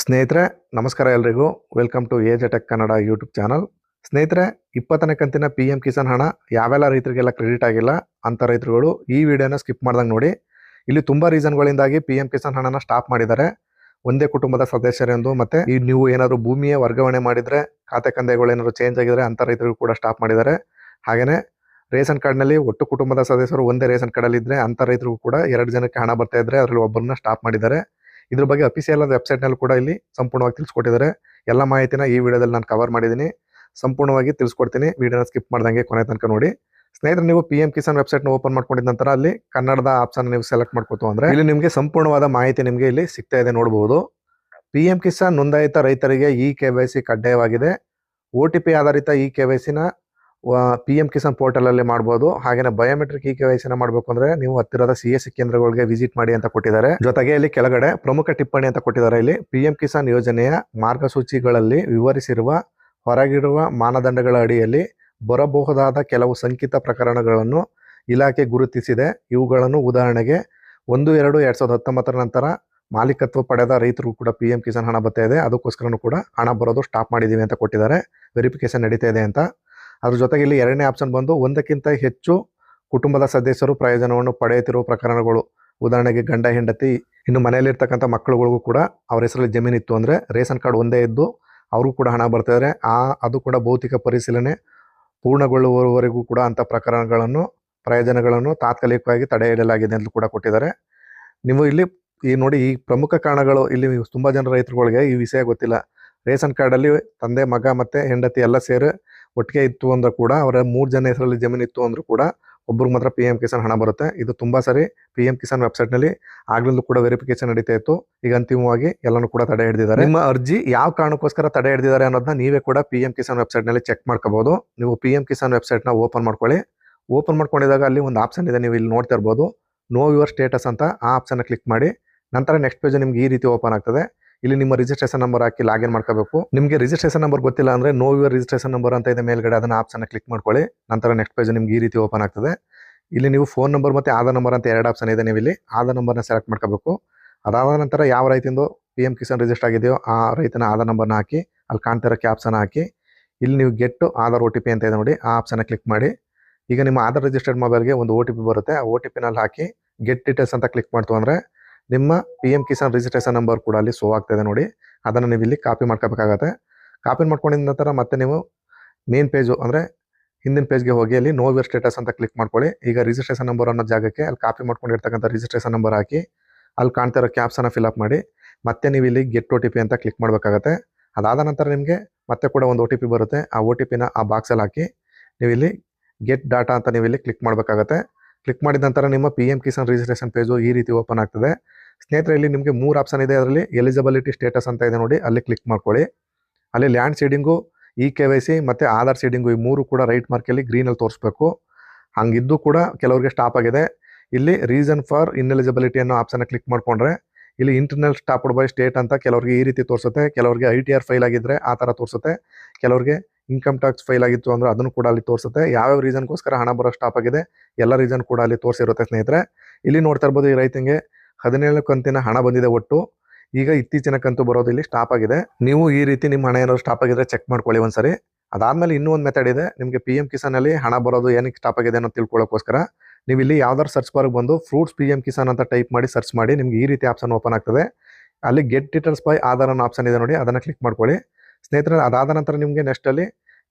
ಸ್ನೇಹಿತರೆ, ನಮಸ್ಕಾರ ಎಲ್ರಿಗೂ. Welcome to age tech Kannada YouTube channel ಸ್ನೇಹಿತರೆ, ಇಪ್ಪತ್ತನೇ ಕಂತಿನ ಪಿ ಎಂ ಕಿಸಾನ್ ಹಣ ಯಾವೆಲ್ಲ ರೈತರಿಗೆಲ್ಲ ಕ್ರೆಡಿಟ್ ಆಗಿಲ್ಲ ಅಂತ ರೈತರುಗಳು ಈ ವಿಡಿಯೋನ ಸ್ಕಿಪ್ ಮಾಡ್ದಂಗೆ ನೋಡಿ. ಇಲ್ಲಿ ತುಂಬ ರೀಸನ್ಗಳಿಂದಾಗಿ ಪಿ ಎಂ ಕಿಸಾನ್ ಹಣನ ಸ್ಟಾಪ್ ಮಾಡಿದ್ದಾರೆ. ಒಂದೇ ಕುಟುಂಬದ ಸದಸ್ಯರೆಂದು ಮತ್ತೆ ಈ ನೀವು ಏನಾದರೂ ಭೂಮಿಯ ವರ್ಗಾವಣೆ ಮಾಡಿದರೆ, ಖಾತೆ ಕಂದಾಯಗಳು ಏನಾದರೂ ಚೇಂಜ್ ಆಗಿದರೆ ಅಂತ ರೈತರಿಗೂ ಕೂಡ ಸ್ಟಾಪ್ ಮಾಡಿದ್ದಾರೆ. ಹಾಗೆಯೇ ರೇಷನ್ ಕಾರ್ಡ್ನಲ್ಲಿ ಒಟ್ಟು ಕುಟುಂಬದ ಸದಸ್ಯರು ಒಂದೇ ರೇಷನ್ ಕಾರ್ಡಲ್ಲಿ ಇದ್ದರೆ ಅಂತ ರೈತರಿಗೂ ಕೂಡ ಎರಡು ಜನಕ್ಕೆ ಹಣ ಬರ್ತಾ ಇದ್ರೆ ಅದರಲ್ಲಿ ಒಬ್ಬರನ್ನ ಸ್ಟಾಪ್ ಮಾಡಿದ್ದಾರೆ. ಇದ್ರ ಬಗ್ಗೆ ಅಫಿಸಿಯಲ್ ವೆಬ್ಸೈಟ್ನಲ್ಲಿ ಕೂಡ ಇಲ್ಲಿ ಸಂಪೂರ್ಣವಾಗಿ ತಿಳಿಸ್ಕೊಟ್ಟಿದ್ದಾರೆ. ಎಲ್ಲ ಮಾಹಿತಿನ ಈ ವಿಡಿಯೋದಲ್ಲಿ ನಾನು ಕವರ್ ಮಾಡಿದ್ದೀನಿ. ಸಂಪೂರ್ಣವಾಗಿ ತಿಳಿಸ್ಕೊಡ್ತೀನಿ. ವಿಡಿಯೋನ ಸ್ಕಿಪ್ ಮಾಡ್ದಂಗೆ ಕೊನೆ ತನಕ ನೋಡಿ. ಸ್ನೇಹಿತರೆ, ನೀವು ಪಿ ಎಂ ಕಿಸಾನ್ ವೆಬ್ಸೈಟ್ನ ಓಪನ್ ಮಾಡ್ಕೊಂಡಿದ ನಂತರ ಅಲ್ಲಿ ಕನ್ನಡದ ಆಪ್ಷನ್ ನೀವು ಸೆಲೆಕ್ಟ್ ಮಾಡ್ಕೋತು ಅಂದರೆ ಇಲ್ಲಿ ನಿಮಗೆ ಸಂಪೂರ್ಣವಾದ ಮಾಹಿತಿ ನಿಮಗೆ ಇಲ್ಲಿ ಸಿಗ್ತಾ ಇದೆ ನೋಡಬಹುದು ಪಿ ಎಂ ಕಿಸಾನ್ ನೋಂದಾಯಿತ ರೈತರಿಗೆ ಇ ಕೆ ವೈ ಸಿ ಕಡ್ಡಾಯವಾಗಿದೆ. ಒ ಟಿ ಪಿ ಆಧಾರಿತ ಇ ಕೆ ವೈ ಸಿನ ಪಿ ಎಂ ಕಿಸಾನ್ ಪೋರ್ಟಲ್ ಅಲ್ಲಿ ಮಾಡಬಹುದು ಹಾಗೆ ಬಯೋಮೆಟ್ರಿಕ್ ಇ ಕೆ ವೈ ಸಿನ ಮಾಡಬೇಕು ಅಂದ್ರೆ ನೀವು ಹತ್ತಿರದ ಸಿ ಎಸ್ ಕೇಂದ್ರಗಳಿಗೆ ವಿಸಿಟ್ ಮಾಡಿ ಅಂತ ಕೊಟ್ಟಿದ್ದಾರೆ. ಜೊತೆಗೆ ಇಲ್ಲಿ ಕೆಳಗಡೆ ಪ್ರಮುಖ ಟಿಪ್ಪಣಿ ಅಂತ ಕೊಟ್ಟಿದ್ದಾರೆ. ಇಲ್ಲಿ ಪಿ ಎಂ ಕಿಸಾನ್ ಯೋಜನೆಯ ಮಾರ್ಗಸೂಚಿಗಳಲ್ಲಿ ವಿವರಿಸಿರುವ ಹೊರಗಿರುವ ಮಾನದಂಡಗಳ ಅಡಿಯಲ್ಲಿ ಬರಬಹುದಾದ ಕೆಲವು ಸಂಕಿತ ಪ್ರಕರಣಗಳನ್ನು ಇಲಾಖೆ ಗುರುತಿಸಿದೆ. ಇವುಗಳನ್ನು ಉದಾಹರಣೆಗೆ ಒಂದು, ಎರಡು, ಎರಡ್ ಸಾವಿರದ ಹತ್ತೊಂಬತ್ತರ ನಂತರ ಮಾಲೀಕತ್ವ ಪಡೆದ ರೈತರು ಕೂಡ ಪಿ ಎಂ ಕಿಸಾನ್ ಹಣ ಬರ್ತಾ ಇದೆ. ಅದಕ್ಕೋಸ್ಕರನೂ ಕೂಡ ಹಣ ಬರೋದು ಸ್ಟಾಪ್ ಮಾಡಿದೀವಿ ಅಂತ ಕೊಟ್ಟಿದ್ದಾರೆ. ವೆರಿಫಿಕೇಶನ್ ನಡೀತಾ ಇದೆ ಅಂತ. ಅದ್ರ ಜೊತೆಗೆ ಇಲ್ಲಿ ಎರಡನೇ ಆಪ್ಷನ್ ಬಂದು ಒಂದಕ್ಕಿಂತ ಹೆಚ್ಚು ಕುಟುಂಬದ ಸದಸ್ಯರು ಪ್ರಯೋಜನವನ್ನು ಪಡೆಯುತ್ತಿರುವ ಪ್ರಕರಣಗಳು. ಉದಾಹರಣೆಗೆ ಗಂಡ, ಹೆಂಡತಿ, ಇನ್ನು ಮನೆಯಲ್ಲಿರ್ತಕ್ಕಂಥ ಮಕ್ಕಳುಗಳಿಗೂ ಕೂಡ ಅವ್ರ ಹೆಸರಲ್ಲಿ ಜಮೀನು ಇತ್ತು ಅಂದ್ರೆ ರೇಷನ್ ಕಾರ್ಡ್ ಒಂದೇ ಇದ್ದು ಅವ್ರಿಗೂ ಕೂಡ ಹಣ ಬರ್ತಿದ್ದಾರೆ ಆ, ಅದು ಕೂಡ ಭೌತಿಕ ಪರಿಶೀಲನೆ ಪೂರ್ಣಗೊಳ್ಳುವವರೆಗೂ ಕೂಡ ಅಂತ ಪ್ರಕರಣಗಳನ್ನು, ಪ್ರಯೋಜನಗಳನ್ನು ತಾತ್ಕಾಲಿಕವಾಗಿ ತಡೆ ಇಡಲಾಗಿದೆ ಅಂತ ಕೂಡ ಕೊಟ್ಟಿದ್ದಾರೆ. ನೀವು ಇಲ್ಲಿ ಈ ನೋಡಿ ಈ ಪ್ರಮುಖ ಕಾರಣಗಳು ಇಲ್ಲಿ ತುಂಬ ಜನ ರೈತರುಗಳಿಗೆ ಈ ವಿಷಯ ಗೊತ್ತಿಲ್ಲ. ರೇಷನ್ ಕಾರ್ಡಲ್ಲಿ ತಂದೆ, ಮಗ ಮತ್ತು ಹೆಂಡತಿ ಎಲ್ಲ ಸೇರಿ ಒಟ್ಟಿಗೆ ಇತ್ತು ಅಂದ್ರೆ ಕೂಡ ಅವರ ಮೂರು ಜನ ಹೆಸರಲ್ಲಿ ಜಮೀನು ಇತ್ತು ಅಂದ್ರೂ ಕೂಡ ಒಬ್ರಿಗೆ ಮಾತ್ರ ಪಿ ಎಂ ಕಿಸಾನ್ ಹಣ ಬರುತ್ತೆ. ಇದು ತುಂಬಾ ಸರಿ ಪಿ ಎಂ ಕಿಸಾನ್ ವೆಬ್ಸೈಟ್ನಲ್ಲಿ ಆಗ್ಲಿಂದ ಕೂಡ ವೆರಿಫಿಕೇಶನ್ ನಡೀತಾ ಇತ್ತು. ಈಗ ಅಂತಿಮವಾಗಿ ಎಲ್ಲನೂ ಕೂಡ ತಡೆ ಹಿಡಿದಿದ್ದಾರೆ. ನಿಮ್ಮ ಅರ್ಜಿ ಯಾವ ಕಾರಣಕ್ಕೋಸ್ಕರ ತಡೆ ಹಿಡಿದಿದ್ದಾರೆ ಅನ್ನೋದನ್ನ ನೀವೇ ಕೂಡ ಪಿ ಎಂ ಕಿಸಾನ್ ವೆಬ್ಸೈಟ್ನಲ್ಲಿ ಚೆಕ್ ಮಾಡ್ಕೋಬಹುದು ನೀವು ಪಿ ಎಂ ಕಿಸಾನ್ ವೆಬ್ಸೈಟ್ನ ನ ಓಪನ್ ಮಾಡ್ಕೊಳ್ಳಿ. ಓಪನ್ ಮಾಡ್ಕೊಂಡಿದಾಗ ಅಲ್ಲಿ ಒಂದು ಆಪ್ಷನ್ ಇದೆ ನೀವು ಇಲ್ಲಿ ನೋಡ್ತಾ ಇರ್ಬೋದು. ನೋ ಯುವರ್ ಸ್ಟೇಟಸ್ ಅಂತ ಆ ಆಪ್ಷನ್ ಕ್ಲಿಕ್ ಮಾಡಿ. ನಂತರ ನೆಕ್ಸ್ಟ್ ಪೇಜ್ ನಿಮ್ಗೆ ಈ ರೀತಿ ಓಪನ್ ಆಗ್ತದೆ. ಇಲ್ಲಿ ನಿಮ್ಮ ರಿಜಿಸ್ಟ್ರೇಷನ್ ನಂಬರ್ ಹಾಕಿ ಲಾಗಿನ್ ಮಾಡ್ಕೋಬೇಕು. ನಿಮಗೆ ರಿಜಿಸ್ಟ್ರೇಷನ್ ನಂಬರ್ ಗೊತ್ತಿಲ್ಲ ಅಂದ್ರೆ ನೋ ಯುವರ್ ರಿಜಿಸ್ಟ್ರೇಷನ್ ನಂಬರ್ ಅಂತ ಇದೆ ಮೇಲ್ಗಡೆ, ಅದನ್ನ ಆಪ್ಷನ್ ಕ್ಲಿಕ್ ಮಾಡ್ಕೊಳ್ಳಿ. ನಂತರ ನೆಕ್ಸ್ಟ್ ಪೇಜ್ ನಿಮ್ಗೆ ಈ ರೀತಿ ಓಪನ್ ಆಗ್ತದೆ. ಇಲ್ಲಿ ನೀವು ಫೋನ್ ನಂಬರ್ ಮತ್ತೆ ಆಧಾರ್ ನಂಬರ್ ಅಂತ ಎರಡು ಆಪ್ಷನ್ ಇದೆ ನೀವು ಇಲ್ಲಿ ಆಧಾರ್ ನಂಬರ್ನ ಸೆಲೆಕ್ಟ್ ಮಾಡ್ಕೋಬೇಕು. ಅದಾದ ನಂತರ ಯಾವ ರೈತಿಂದು ಪಿ ಎಂ ಕಿಸಾನ್ ರಿಜಿಸ್ಟರ್ ಆಗಿದೆಯೋ ಆ ರೈತನ ಆಧಾರ್ ನಂಬರ್ನ ಹಾಕಿ, ಅಲ್ಲಿ ಕಾಣ್ತಿರೋ ಕ್ಯಾಪ್ಸನ್ ಹಾಕಿ, ಇಲ್ಲಿ ನೀವು ಗೆಟ್ಟು ಆಧಾರ್ ಓ ಅಂತ ಇದೆ ನೋಡಿ, ಆ ಆಪ್ಷನ್ ಕ್ಲಿಕ್ ಮಾಡಿ. ಈಗ ನಿಮ್ಮ ಆಧಾರ್ ರಿಜಿಸ್ಟರ್ಡ್ ಮೊಬೈಲ್ಗೆ ಒಂದು ಒ ಟಿ ಪಿ ಬರುತ್ತೆ. ಆ ಟಿ ಪಿನಲ್ಲಿ ಹಾಕಿ ಗೆಟ್ ಡೀಟೇಲ್ಸ್ ಅಂತ ಕ್ಲಿಕ್ ಮಾಡ್ತು ಅಂದ್ರೆ ನಿಮ್ಮ P M Kisan registration number ಕೂಡ ಅಲ್ಲಿ ಸೋ ಆಗ್ತಾ ಇದೆ ನೋಡಿ. ಅದನ್ನು ನೀವು ಇಲ್ಲಿ ಕಾಪಿ ಮಾಡ್ಕೋಬೇಕಾಗತ್ತೆ. ಕಾಪಿ ಮಾಡ್ಕೊಂಡಿದ ನಂತರ ಮತ್ತೆ ನೀವು ಮೇನ್ ಪೇಜು ಅಂದರೆ ಹಿಂದಿನ ಪೇಜ್ಗೆ ಹೋಗಿ ಅಲ್ಲಿ ನೋ ಯುವರ್ ಸ್ಟೇಟಸ್ ಅಂತ ಕ್ಲಿಕ್ ಮಾಡ್ಕೊಳ್ಳಿ. ಈಗ ರಿಜಿಸ್ಟ್ರೇಷನ್ ನಂಬರ್ ಅನ್ನೋ ಜಾಗಕ್ಕೆ ಅಲ್ಲಿ ಕಾಪಿ ಮಾಡ್ಕೊಂಡಿರ್ತಕ್ಕಂಥ ರಿಜಿಸ್ಟ್ರೇಷನ್ ನಂಬರ್ ಹಾಕಿ ಅಲ್ಲಿ ಕಾಣ್ತಿರೋ ಫಿಲ್ ಅಪ್ ಮಾಡಿ. ಮತ್ತೆ ನೀವು ಇಲ್ಲಿ ಗೆಟ್ ಒ ಅಂತ ಕ್ಲಿಕ್ ಮಾಡಬೇಕಾಗತ್ತೆ. ಅದಾದ ನಂತರ ನಿಮಗೆ ಮತ್ತೆ ಕೂಡ ಒಂದು ಒ ಬರುತ್ತೆ. ಆ ಒ ಟಿ ಪಿನ ಆ ಬಾಕ್ಸಲ್ಲಿ ಹಾಕಿ ನೀವು ಇಲ್ಲಿ ಗೆಟ್ ಡಾಟಾ ಅಂತ ನೀವು ಇಲ್ಲಿ ಕ್ಲಿಕ್ ಮಾಡಬೇಕಾಗತ್ತೆ. ಕ್ಲಿಕ್ ಮಾಡಿದ ನಂತರ ನಿಮ್ಮ P M Kisan registration page ಈ ರೀತಿ ಓಪನ್ ಆಗ್ತದೆ. ಸ್ನೇಹಿತರೆ, ಇಲ್ಲಿ ನಿಮಗೆ ಮೂರು ಆಪ್ಷನ್ ಇದೆ. ಅದರಲ್ಲಿ ಎಲಿಜಿಬಿಲಿಟಿ ಸ್ಟೇಟಸ್ ಅಂತ ಇದೆ ನೋಡಿ. ಅಲ್ಲಿ ಕ್ಲಿಕ್ ಮಾಡ್ಕೊಳ್ಳಿ. ಅಲ್ಲಿ land seeding e K Y C ಮತ್ತು ಆಧಾರ್ ಸೀಡಿಂಗು ಈ ಮೂರು ಕೂಡ ರೈಟ್ ಮಾರ್ಕಲ್ಲಿ ಗ್ರೀನಲ್ಲಿ ತೋರಿಸ್ಬೇಕು. ಹಂಗಿದ್ದು ಕೂಡ ಕೆಲವರಿಗೆ ಸ್ಟಾಪ್ ಆಗಿದೆ. ಇಲ್ಲಿ ರೀಸನ್ ಫಾರ್ ಇನ್ಎಲಿಜಿಬಿಲಿಟಿ ಅನ್ನೋ ಆಪ್ಷನ್ ಕ್ಲಿಕ್ ಮಾಡ್ಕೊಂಡ್ರೆ ಇಲ್ಲಿ ಇಂಟರ್ನಲ್ ಸ್ಟಾಪ್ಡ್ ಬೈ ಸ್ಟೇಟ್ ಅಂತ ಕೆಲವರಿಗೆ ಈ ರೀತಿ ತೋರಿಸುತ್ತೆ. ಕೆಲವರಿಗೆ ಐ ಟಿ ಆರ್ ಫೈಲ್ ಆಗಿದ್ದರೆ ಆ ಥರ ತೋರಿಸುತ್ತೆ. ಕೆಲವರಿಗೆ ಇನ್ಕಮ್ ಟ್ಯಾಕ್ಸ್ ಫೈಲ್ ಆಗಿತ್ತು ಅಂದ್ರೆ ಅದನ್ನು ಕೂಡ ಅಲ್ಲಿ ತೋರಿಸುತ್ತೆ. ಯಾವ್ಯಾವ ರೀಸನ್ಗೋಸ್ಕರ ಹಣ ಬರೋ ಸ್ಟಾಪ್ ಆಗಿದೆ, ಎಲ್ಲ ರೀಸನ್ ಕೂಡ ಅಲ್ಲಿ ತೋರಿಸಿರುತ್ತೆ ಸ್ನೇಹಿತರೆ. ಇಲ್ಲಿ ನೋಡ್ತಾ ಇರ್ಬೋದು ಈ ರೈತಂಗೆ ಹದಿನೇಳು ಕಂತಿನ ಹಣ ಬಂದಿದೆ ಒಟ್ಟು. ಈಗ ಇತ್ತೀಚಿನ ಕಂತು ಬರೋದು ಇಲ್ಲಿ ಸ್ಟಾಪ್ ಆಗಿದೆ. ನೀವು ಈ ರೀತಿ ನಿಮ್ಮ ಹಣ ಏನಾದ್ರು ಸ್ಟಾಪ್ ಆಗಿದ್ರೆ ಚೆಕ್ ಮಾಡ್ಕೊಳ್ಳಿ ಒಂದ್ಸರಿ. ಅದಾದ್ಮೇಲೆ ಇನ್ನೂ ಒಂದು ಮೆಥಡ್ ಇದೆ. ನಿಮಗೆ ಪಿ ಎಂ ಕಿಸಾನ್ ಅಲ್ಲಿ ಹಣ ಬರೋದು ಏನಕ್ಕೆ ಸ್ಟಾಪ್ ಆಗಿದೆ ಅನ್ನೋ ತಿಳ್ಕೊಳ್ಳೋಕ್ಕೋಸ್ಕರ. ನೀವು ಇಲ್ಲಿ ಯಾವ್ದಾರು ಸರ್ಚ್ ಬಾರ್ಗೆ ಬಂದು ಫ್ರೂಟ್ಸ್ ಪಿ ಎಂ ಕಿಸಾನ್ ಅಂತ ಟೈಪ್ ಮಾಡಿ ಸರ್ಚ್ ಮಾಡಿ, ನಿಮ್ಗೆ ಈ ರೀತಿ ಆಪ್ಷನ್ ಓಪನ್ ಆಗ್ತದೆ. ಅಲ್ಲಿ ಗೆಟ್ ಡೀಟೇಲ್ಸ್ ಬೈ ಆಧಾರ್ ಅನ್ನೋ ಆಪ್ಷನ್ ಇದೆ ನೋಡಿ, ಅದನ್ನು ಕ್ಲಿಕ್ ಮಾಡ್ಕೊಳ್ಳಿ. ಸ್ನೇಹಿತರೆ, ಅದಾದ ನಂತರ ನಿಮಗೆ ನೆಕ್ಸ್ಟ್ ಅಲ್ಲಿ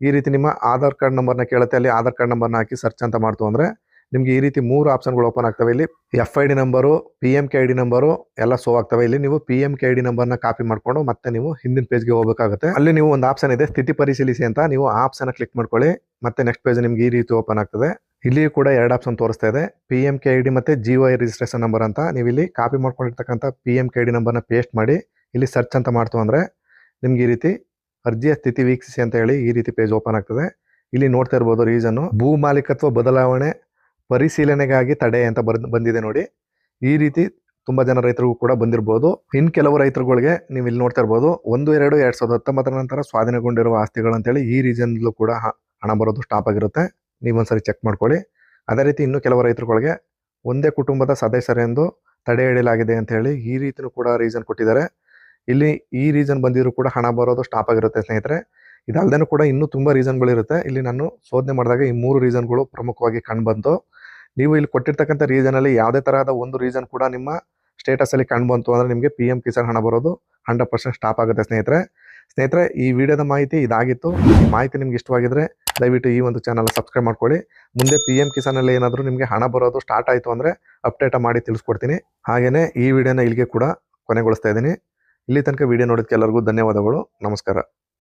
ಈ ರೀತಿ ನಿಮ್ಮ ಆಧಾರ್ ಕಾರ್ಡ್ ನಂಬರ್ನ ಕೇಳುತ್ತೆ. ಅಲ್ಲಿ ಆಧಾರ್ ಕಾರ್ಡ್ ನಂಬರ್ನ ಹಾಕಿ ಸರ್ಚ್ ಅಂತ ಮಾಡ್ತು ಅಂದರೆ ನಿಮಗೆ ಈ ರೀತಿ ಮೂರು ಆಪ್ಷನ್ಗಳು ಓಪನ್ ಆಗ್ತವೆ. ಇಲ್ಲಿ F I D number P M K I D number ಎಲ್ಲ ಸೋ ಆಗ್ತವೆ. ಇಲ್ಲಿ ನೀವು P M K I D ನಂಬರ್ನ ಕಾಪಿ ಮಾಡಿಕೊಂಡು ಮತ್ತೆ ನೀವು ಹಿಂದಿನ ಪೇಜ್ಗೆ ಹೋಗಬೇಕಾಗುತ್ತೆ. ಅಲ್ಲಿ ನೀವು ಒಂದು ಆಪ್ಷನ್ ಇದೆ, ಸ್ಥಿತಿ ಪರಿಶೀಲಿಸಿ ಅಂತ. ನೀವು ಆ ಆಪ್ಷನ್ ಕ್ಲಿಕ್ ಮಾಡ್ಕೊಳ್ಳಿ, ಮತ್ತೆ ನೆಕ್ಸ್ಟ್ ಪೇಜ್ ನಿಮ್ಗೆ ಈ ರೀತಿ ಓಪನ್ ಆಗ್ತದೆ. ಇಲ್ಲಿ ಕೂಡ ಎರಡು ಆಪ್ಷನ್ ತೋರಿಸ್ತಾ ಇದೆ. P M K I D ಮತ್ತೆ ಜಿ ಐ ರಿಜಿಸ್ಟ್ರೇಷನ್ ನಂಬರ್ ಅಂತ. ನೀವು ಇಲ್ಲಿ copy ಮಾಡ್ಕೊಂಡಿರ್ತಕ್ಕಂಥ P M K I D ನಂಬರ್ನ ಪೇಸ್ಟ್ ಮಾಡಿ ಇಲ್ಲಿ ಸರ್ಚ್ ಅಂತ ಮಾಡ್ತು ಅಂದರೆ ನಿಮ್ಗೆ ಈ ರೀತಿ ಅರ್ಜಿಯ ಸ್ಥಿತಿ ವೀಕ್ಷಿಸಿ ಅಂತ ಹೇಳಿ ಈ ರೀತಿ ಪೇಜ್ ಓಪನ್ ಆಗ್ತದೆ. ಇಲ್ಲಿ ನೋಡ್ತಾ ಇರ್ಬೋದು ರೀಸನ್ ಭೂ ಮಾಲೀಕತ್ವ ಬದಲಾವಣೆ ಪರಿಶೀಲನೆಗಾಗಿ ತಡೆ ಅಂತ ಬಂದಿದೆ ನೋಡಿ. ಈ ರೀತಿ ತುಂಬಾ ಜನ ರೈತರಿಗೂ ಕೂಡ ಬಂದಿರಬಹುದು ಇನ್ ಕೆಲವು ರೈತರುಗಳಿಗೆ ನೀವು ಇಲ್ಲಿ ನೋಡ್ತಾ ಇರ್ಬೋದು ಒಂದು, ಎರಡು ಎರಡು ಸಾವಿರದ ಹತ್ತೊಂಬತ್ತರ ನಂತರ ಸ್ವಾಧೀನಗೊಂಡಿರುವ ಆಸ್ತಿಗಳಂತೇಳಿ ಈ ರೀಸನ್ ಕೂಡ ಹಣ ಬರೋದು ಸ್ಟಾಪ್ ಆಗಿರುತ್ತೆ. ನೀವೊಂದ್ಸರಿ ಚೆಕ್ ಮಾಡ್ಕೊಳ್ಳಿ. ಅದೇ ರೀತಿ ಇನ್ನು ಕೆಲವು ರೈತರುಗಳಿಗೆ ಒಂದೇ ಕುಟುಂಬದ ಸದಸ್ಯರೆಂದು ತಡೆ ಹಿಡಿಯಲಾಗಿದೆ ಅಂತ ಹೇಳಿ ಈ ರೀತಿಯೂ ಕೂಡ ರೀಸನ್ ಕೊಟ್ಟಿದ್ದಾರೆ. ಇಲ್ಲಿ ಈ ರೀಸನ್ ಬಂದಿದ್ರು ಕೂಡ ಹಣ ಬರೋದು ಸ್ಟಾಪ್ ಆಗಿರುತ್ತೆ ಸ್ನೇಹಿತರೆ. ಇದಲ್ದೇನೂ ಕೂಡ ಇನ್ನೂ ತುಂಬ ರೀಸನ್ಗಳಿರುತ್ತೆ ಇಲ್ಲಿ ನಾನು ಶೋಧನೆ ಮಾಡಿದಾಗ ಈ ಮೂರು ರೀಸನ್ಗಳು ಪ್ರಮುಖವಾಗಿ ಕಂಡುಬಂತು ನೀವು ಇಲ್ಲಿ ಕೊಟ್ಟಿರ್ತಕ್ಕಂಥ ರೀಸನಲ್ಲಿ ಯಾವುದೇ ತರಹದ ಒಂದು ರೀಸನ್ ಕೂಡ ನಿಮ್ಮ ಸ್ಟೇಟಸಲ್ಲಿ ಕಂಡುಬಂತು ಅಂದರೆ ನಿಮಗೆ ಪಿ ಎಂ ಕಿಸಾನ್ ಹಣ ಬರೋದು ಹಂಡ್ರೆಡ್ ಪರ್ಸೆಂಟ್ ಸ್ಟಾಪ್ ಆಗುತ್ತೆ ಸ್ನೇಹಿತರೆ. ಸ್ನೇಹಿತರೆ, ಈ ವಿಡಿಯೋದ ಮಾಹಿತಿ ಇದಾಗಿತ್ತು. ಈ ಮಾಹಿತಿ ನಿಮ್ಗೆ ಇಷ್ಟವಾಗಿದ್ರೆ ದಯವಿಟ್ಟು ಈ ಒಂದು ಚಾನಲ್ ಸಬ್ಸ್ಕ್ರೈಬ್ ಮಾಡ್ಕೊಳ್ಳಿ. ಮುಂದೆ ಪಿ ಎಂ ಕಿಸಾನಲ್ಲಿ ಏನಾದರೂ ನಿಮಗೆ ಹಣ ಬರೋದು ಸ್ಟಾರ್ಟ್ ಆಯಿತು ಅಂದರೆ ಅಪ್ಡೇಟ್ ಮಾಡಿ ತಿಳಿಸ್ಕೊಡ್ತೀನಿ. ಹಾಗೆಯೇ ಈ ವಿಡಿಯೋನ ಇಲ್ಲಿಗೆ ಕೂಡ ಕೊನೆಗೊಳಿಸ್ತಾ ಇದ್ದೀನಿ. ಇಲ್ಲಿ ತನಕ ವಿಡಿಯೋ ನೋಡೋದಕ್ಕೆ ಎಲ್ಲರಿಗೂ ಧನ್ಯವಾದಗಳು. ನಮಸ್ಕಾರ.